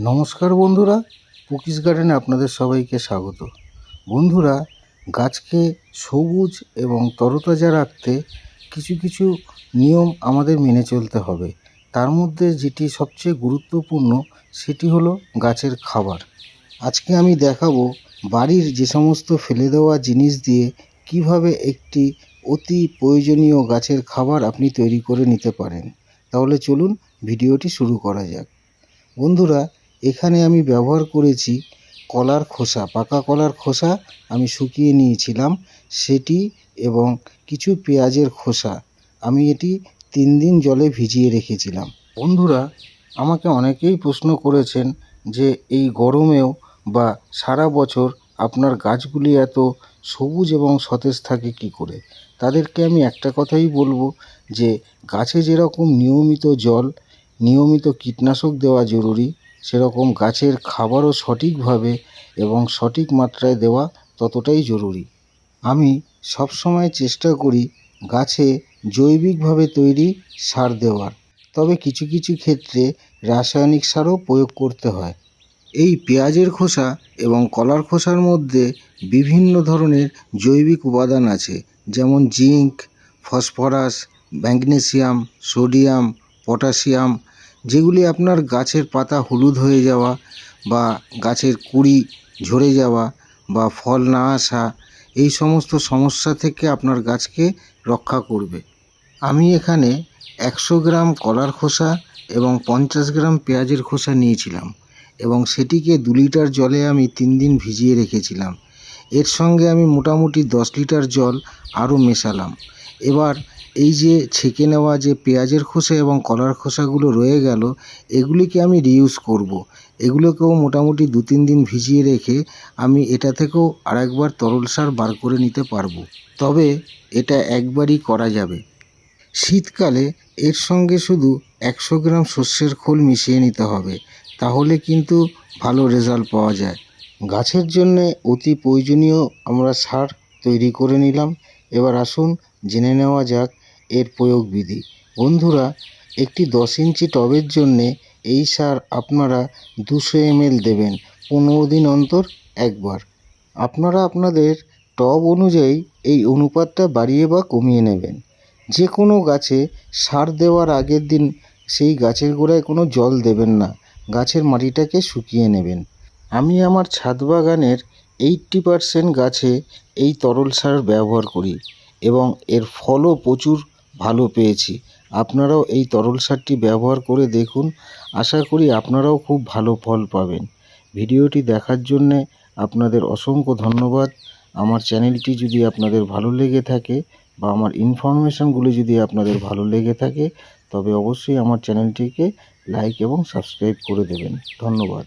নমস্কার বন্ধুরা পুকিস গার্ডেনে আপনাদের সবাইকে স্বাগত। বন্ধুরা, গাছকে সবুজ এবং তরতাজা রাখতে কিছু কিছু নিয়ম আমাদের মেনে চলতে হবে। তার মধ্যে যেটি সবচেয়ে গুরুত্বপূর্ণ, সেটি হলো গাছের খাবার। আজকে আমি দেখাবো বাড়ির যে সমস্ত ফেলে দেওয়া জিনিস দিয়ে কীভাবে একটি অতি প্রয়োজনীয় গাছের খাবার আপনি তৈরি করে নিতে পারেন। তাহলে চলুন ভিডিওটি শুরু করা যাক। বন্ধুরা এখানে আমি ব্যবহার করেছি কলার খোসা, পাকা কলার খোসা আমি শুকিয়ে নিয়েছিলাম। সেটি এবং কিছু পেঁয়াজের খোসা আমি এটি তিন দিন জলে ভিজিয়ে রেখেছিলাম। বন্ধুরা, আমাকে অনেকেই প্রশ্ন করেছেন যে এই গরমেও বা সারা বছর আপনার গাছগুলি এত সবুজ এবং সতেজ থাকে কী করে? তাদেরকে আমি একটা কথাই বলব যে গাছে যেরকম নিয়মিত জল, নিয়মিত কীটনাশক দেওয়া জরুরি সেরকম গাছের খাবারও সঠিকভাবে এবং সঠিক মাত্রায় দেওয়া ততটাই জরুরি। আমি সবসময় চেষ্টা করি গাছে জৈবিকভাবে তৈরি সার দেওয়ার। তবে কিছু কিছু ক্ষেত্রে রাসায়নিক সারও প্রয়োগ করতে হয়। এই পেঁয়াজের খোসা এবং কলার খোসার মধ্যে বিভিন্ন ধরনের জৈবিক উপাদান আছে, যেমন zinc, phosphorus, magnesium, sodium, potassium যেগুলি আপনার গাছের পাতা হলুদ হয়ে যাওয়া বা গাছের কুঁড়ি ঝরে যাওয়া বা ফল না আসা, এই সমস্ত সমস্যা থেকে আপনার গাছকে রক্ষা করবে। আমি এখানে একশো গ্রাম কলার খোসা এবং পঞ্চাশ গ্রাম পেঁয়াজের খোসা নিয়েছিলাম এবং সেটিকে দু লিটার জলে আমি তিন দিন ভিজিয়ে রেখেছিলাম। এর সঙ্গে আমি মোটামুটি দশ লিটার জল আরও মেশালাম। এবার এই যে ছেঁকে নেওয়া যে পেঁয়াজের খোসা এবং কলার খোসাগুলো রয়ে গেল, এগুলিকে আমি রিউজ করব। এগুলোকেও মোটামুটি দু তিন দিন ভিজিয়ে রেখে আমি এটা থেকেও আরেকবার তরল সার বার করে নিতে পারব। তবে এটা একবারই করা যাবে। শীতকালে এর সঙ্গে শুধু একশো গ্রাম শস্যের খোল মিশিয়ে নিতে হবে, তাহলে কিন্তু ভালো রেজাল্ট পাওয়া যায়। গাছের জন্যে অতি প্রয়োজনীয় আমরা সার তৈরি করে নিলাম। এবার আসুন জেনে নেওয়া যাক এর প্রয়োগ বিধি বন্ধুরা, একটি দশ ইঞ্চি টবের জন্যে এই সার আপনারা দুশো এমএল দেবেন পনেরো দিন অন্তর একবার। আপনারা আপনাদের টব অনুযায়ী এই অনুপাতটা বাড়িয়ে বা কমিয়ে নেবেন। যে কোনো গাছে সার দেওয়ার আগের দিন সেই গাছের গোড়ায় কোনো জল দেবেন না, গাছের মাটিটাকে শুকিয়ে নেবেন। আমি আমার ছাদ বাগানের এইট্টি পারসেন্ট গাছে এই তরল সার ব্যবহার করি এবং এর ফলও প্রচুর ভালো পেয়েছি। আপনারাও এই তরল সারটি ব্যবহার করে দেখুন। আশা করি আপনারাও খুব ভালো ফল পাবেন। ভিডিওটি দেখার জন্যে আপনাদের অসংখ্য ধন্যবাদ। আমার চ্যানেলটি যদি আপনাদের ভালো লেগে থাকে বা আমার ইনফরমেশানগুলো যদি আপনাদের ভালো লেগে থাকে, তবে অবশ্যই আমার চ্যানেলটিকে লাইক এবং সাবস্ক্রাইব করে দেবেন। ধন্যবাদ।